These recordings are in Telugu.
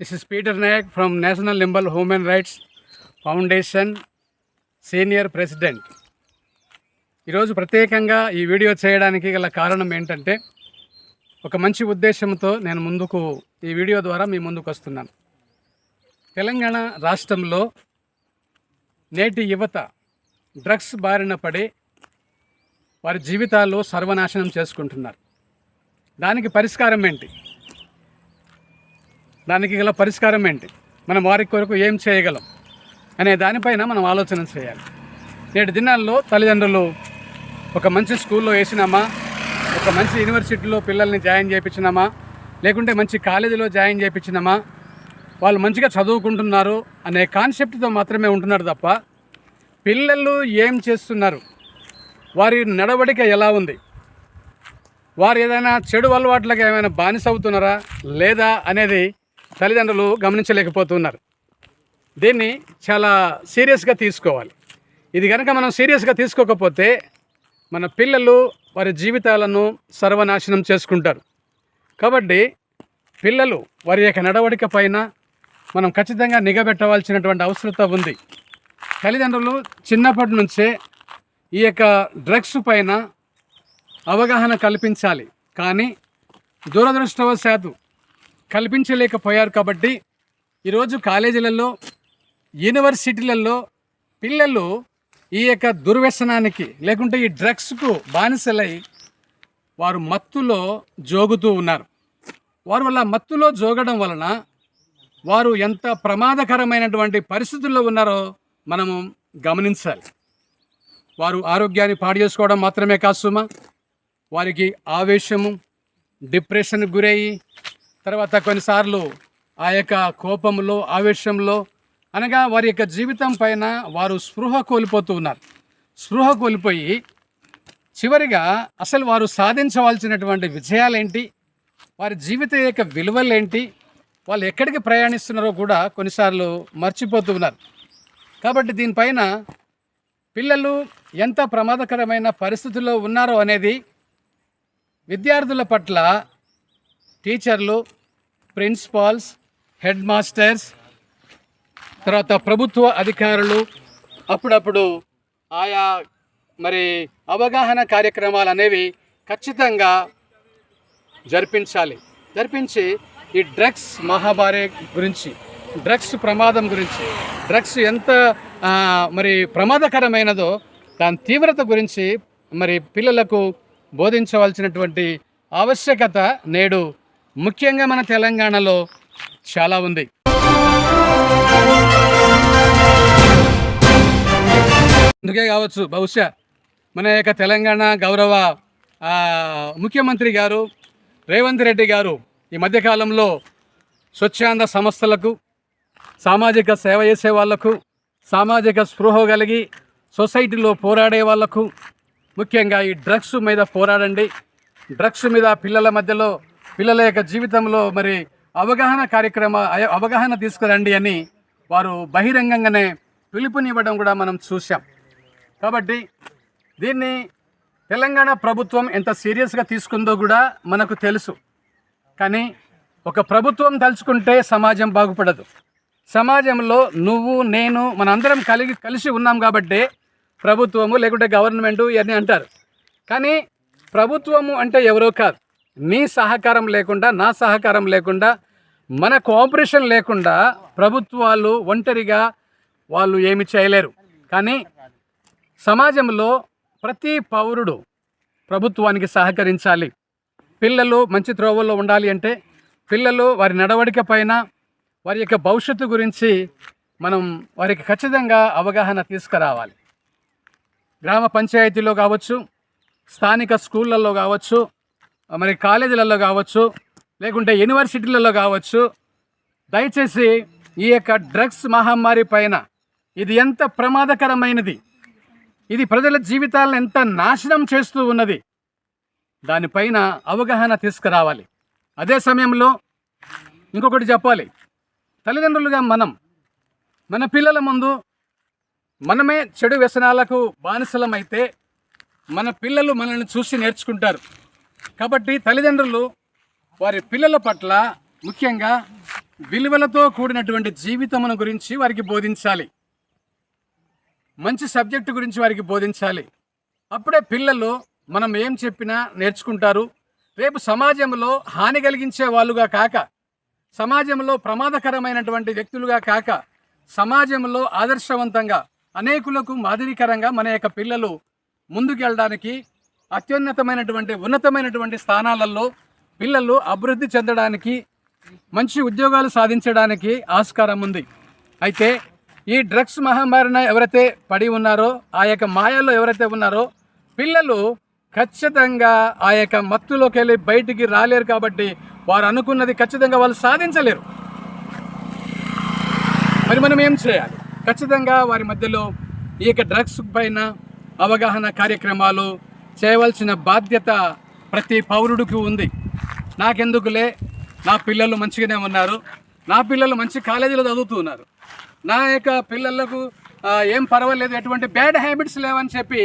This is Peter Nayak from national limbal human rights foundation senior president ఈరోజు ప్రత్యేకంగా ఈ వీడియో చేయడానికి గల కారణం ఏంటంటే ఒక మంచి ఉద్దేశంతో నేను ముందుకు ఈ వీడియో ద్వారా మీ ముందుకు వస్తున్నాను. తెలంగాణ రాష్ట్రంలో నేటి యువత డ్రగ్స్ బారిన పడి వారి జీవితాలు సర్వనాశనం చేసుకుంటున్నారు. దానికి పరిష్కారం ఏంటి? దానికి గల పరిష్కారం ఏంటి? మనం వారి కొరకు ఏం చేయగలం? అనే దానిపైన మనం ఆలోచన చేయాలి. నేటి దినాల్లో తల్లిదండ్రులు ఒక మంచి స్కూల్లో వేసినామా? ఒక మంచి యూనివర్సిటీలో పిల్లల్ని జాయిన్ చేయించినామా? లేకుంటే మంచి కాలేజీలో జాయిన్ చేయించినామా? వాళ్ళు మంచిగా చదువుకుంటున్నారు అనే కాన్సెప్ట్తో మాత్రమే ఉంటున్నారు తప్ప పిల్లలు ఏం చేస్తున్నారు? వారి నడవడిక ఎలా ఉంది? వారు ఏదైనా చెడు అలవాట్లకు ఏమైనా బానిస అవుతున్నారా? లేదా అనేది తల్లిదండ్రులు గమనించలేకపోతున్నారు. దీన్ని చాలా సీరియస్గా తీసుకోవాలి. ఇది కనుక మనం సీరియస్గా తీసుకోకపోతే మన పిల్లలు వారి జీవితాలను సర్వనాశనం చేసుకుంటారు. కాబట్టి పిల్లలు వారి యొక్క నడవడిక పైన మనం ఖచ్చితంగా నిఘబెట్టవలసినటువంటి అవసరత ఉంది. తల్లిదండ్రులు చిన్నప్పటి నుంచే ఈ యొక్క డ్రగ్స్ పైన అవగాహన కల్పించాలి. కానీ దురదృష్టవశాత్తు కల్పించలేకపోయారు కాబట్టి ఈరోజు కాలేజీలలో యూనివర్సిటీలలో పిల్లలు ఈ యొక్క దుర్వ్యసనానికి లేకుంటే ఈ డ్రగ్స్కు బానిసలై వారు మత్తులో జోగుతూ ఉన్నారు. వారు వల్ల మత్తులో జోగడం వలన వారు ఎంత ప్రమాదకరమైనటువంటి పరిస్థితుల్లో ఉన్నారో మనము గమనించాలి. వారు ఆరోగ్యాన్ని పాడు చేసుకోవడం మాత్రమే కాదు వారికి ఆవేశము డిప్రెషన్కి గురయ్యి తర్వాత కొన్నిసార్లు ఆ యొక్క కోపంలో ఆవేశంలో అనగా వారి యొక్క జీవితం పైన వారు స్పృహ కోల్పోతూ ఉన్నారు. స్పృహ కోల్పోయి చివరిగా అసలు వారు సాధించవలసినటువంటి విజయాలేంటి? వారి జీవిత యొక్క విలువలేంటి? వాళ్ళు ఎక్కడికి ప్రయాణిస్తున్నారో కూడా కొన్నిసార్లు మర్చిపోతూ ఉన్నారు. కాబట్టి దీనిపైన పిల్లలు ఎంత ప్రమాదకరమైన పరిస్థితుల్లో ఉన్నారో అనేది విద్యార్థుల పట్ల టీచర్లు ప్రిన్సిపాల్స్ హెడ్ మాస్టర్స్ తర్వాత ప్రభుత్వ అధికారులు అప్పుడప్పుడు ఆయా మరి అవగాహన కార్యక్రమాలు అనేవి ఖచ్చితంగా జరిపించాలి. జరిపించి ఈ డ్రగ్స్ మహామారి గురించి డ్రగ్స్ ప్రమాదం గురించి డ్రగ్స్ ఎంత మరి ప్రమాదకరమైనదో దాని తీవ్రత గురించి మరి పిల్లలకు బోధించవలసినటువంటి ఆవశ్యకత నేడు ముఖ్యంగా మన తెలంగాణలో చాలా ఉంది. అందుకే కావచ్చు బహుశా మన యొక్క తెలంగాణ గౌరవ ముఖ్యమంత్రి గారు రేవంత్ రెడ్డి గారు ఈ మధ్యకాలంలో స్వచ్ఛంద సంస్థలకు సామాజిక సేవ చేసే వాళ్ళకు సామాజిక స్పృహ కలిగి సొసైటీలో పోరాడే వాళ్ళకు ముఖ్యంగా ఈ డ్రగ్స్ మీద పోరాడండి. డ్రగ్స్ మీద పిల్లల మధ్యలో పిల్లల యొక్క జీవితంలో మరి అవగాహన కార్యక్రమ అవగాహన తీసుకురండి అని వారు బహిరంగంగానే పిలుపునివ్వడం కూడా మనం చూసాం కాబట్టి దీన్ని తెలంగాణ ప్రభుత్వం ఎంత సీరియస్గా తీసుకుందో కూడా మనకు తెలుసు. కానీ ఒక ప్రభుత్వం తలుచుకుంటే సమాజం బాగుపడదు. సమాజంలో నువ్వు నేను మనందరం కలిగి కలిసి ఉన్నాం కాబట్టి ప్రభుత్వము లేకుంటే గవర్నమెంటు ఇవన్నీ అంటారు. కానీ ప్రభుత్వము అంటే ఎవరో కాదు. నీ సహకారం లేకుండా నా సహకారం లేకుండా మన కోఆపరేషన్ లేకుండా ప్రభుత్వాలు ఒంటరిగా వాళ్ళు ఏమి చేయలేరు. కానీ సమాజంలో ప్రతి పౌరుడు ప్రభుత్వానికి సహకరించాలి. పిల్లలు మంచి త్రోవల్లో ఉండాలి అంటే పిల్లలు వారి నడవడిక పైన వారి యొక్క భవిష్యత్తు గురించి మనం వారికి ఖచ్చితంగా అవగాహన తీసుకురావాలి. గ్రామ పంచాయతీలో కావచ్చు స్థానిక స్కూళ్ళల్లో కావచ్చు మరి కాలేజీలలో కావచ్చు లేకుంటే యూనివర్సిటీలలో కావచ్చు దయచేసి ఈ యొక్క డ్రగ్స్ మహమ్మారి పైన ఇది ఎంత ప్రమాదకరమైనది ఇది ప్రజల జీవితాలను ఎంత నాశనం చేస్తూ ఉన్నది దానిపైన అవగాహన తీసుకురావాలి. అదే సమయంలో ఇంకొకటి చెప్పాలి. తల్లిదండ్రులుగా మనం మన పిల్లల ముందు మనమే చెడు వ్యసనాలకు బానిసలమైతే మన పిల్లలు మనల్ని చూసి నేర్చుకుంటారు. కాబట్టి తల్లిదండ్రులు వారి పిల్లల పట్ల ముఖ్యంగా విలువలతో కూడినటువంటి జీవితమును గురించి వారికి బోధించాలి. మంచి సబ్జెక్టు గురించి వారికి బోధించాలి. అప్పుడే పిల్లలు మనం ఏం చెప్పినా నేర్చుకుంటారు. రేపు సమాజంలో హాని కలిగించే వాళ్ళుగా కాక సమాజంలో ప్రమాదకరమైనటువంటి వ్యక్తులుగా కాక సమాజంలో ఆదర్శవంతంగా అనేకులకు మాదిరికరంగా మన యొక్క పిల్లలు ముందుకెళ్ళడానికి అత్యున్నతమైనటువంటి ఉన్నతమైనటువంటి స్థానాలలో పిల్లలు అభివృద్ధి చెందడానికి మంచి ఉద్యోగాలు సాధించడానికి ఆస్కారం ఉంది. అయితే ఈ డ్రగ్స్ మహమ్మారిన ఎవరైతే పడి ఉన్నారో ఆ యొక్క మాయాలో ఎవరైతే ఉన్నారో పిల్లలు ఖచ్చితంగా ఆ యొక్క మత్తులోకి వెళ్ళి బయటికి రాలేరు కాబట్టి వారు అనుకున్నది ఖచ్చితంగా వాళ్ళు సాధించలేరు. మరి మనం ఏం చేయాలి? ఖచ్చితంగా వారి మధ్యలో ఈ యొక్క డ్రగ్స్ పైన అవగాహన కార్యక్రమాలు చేయవలసిన బాధ్యత ప్రతి పౌరుడికి ఉంది. నాకెందుకులే? నా పిల్లలు మంచిగానే ఉన్నారు. నా పిల్లలు మంచి కాలేజీలో చదువుతున్నారు. నా యొక్క పిల్లలకు ఏం పర్వాలేదు ఎటువంటి బ్యాడ్ హ్యాబిట్స్ లేవని చెప్పి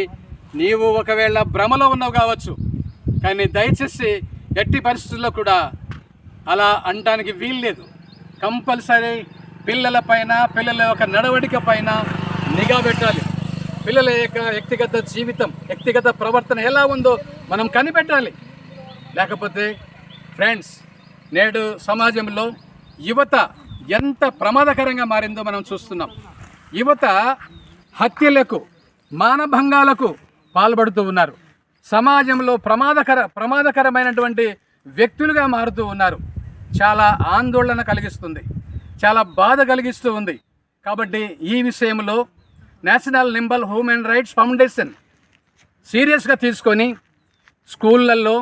నీవు ఒకవేళ భ్రమలో ఉన్నావు కావచ్చు. కానీ దయచేసి ఎట్టి పరిస్థితుల్లో కూడా అలా అనడానికి వీల్లేదు. కంపల్సరీ పిల్లల పైన పిల్లల యొక్క నడవడిక పైన నిఘా పెట్టాలి. పిల్లల యొక్క వ్యక్తిగత జీవితం వ్యక్తిగత ప్రవర్తన ఎలా ఉందో మనం కనిపెట్టాలి. లేకపోతే ఫ్రెండ్స్ నేడు సమాజంలో యువత ఎంత ప్రమాదకరంగా మారిందో మనం చూస్తున్నాం. యువత హత్యలకు మానభంగాలకు పాల్పడుతూ ఉన్నారు. సమాజంలో ప్రమాదకర ప్రమాదకరమైనటువంటి వ్యక్తులుగా మారుతూ ఉన్నారు. చాలా ఆందోళన కలిగిస్తుంది. చాలా బాధ కలిగిస్తూ ఉంది. కాబట్టి ఈ విషయంలో national nimble human rights foundation సీరియస్గా తీసుకొని స్కూళ్ళల్లో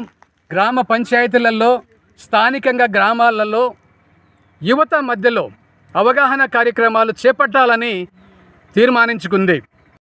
గ్రామ పంచాయతీలలో స్థానికంగా గ్రామాలలో యువత మధ్యలో అవగాహన కార్యక్రమాలు చేపట్టాలని తీర్మానించుకుంది.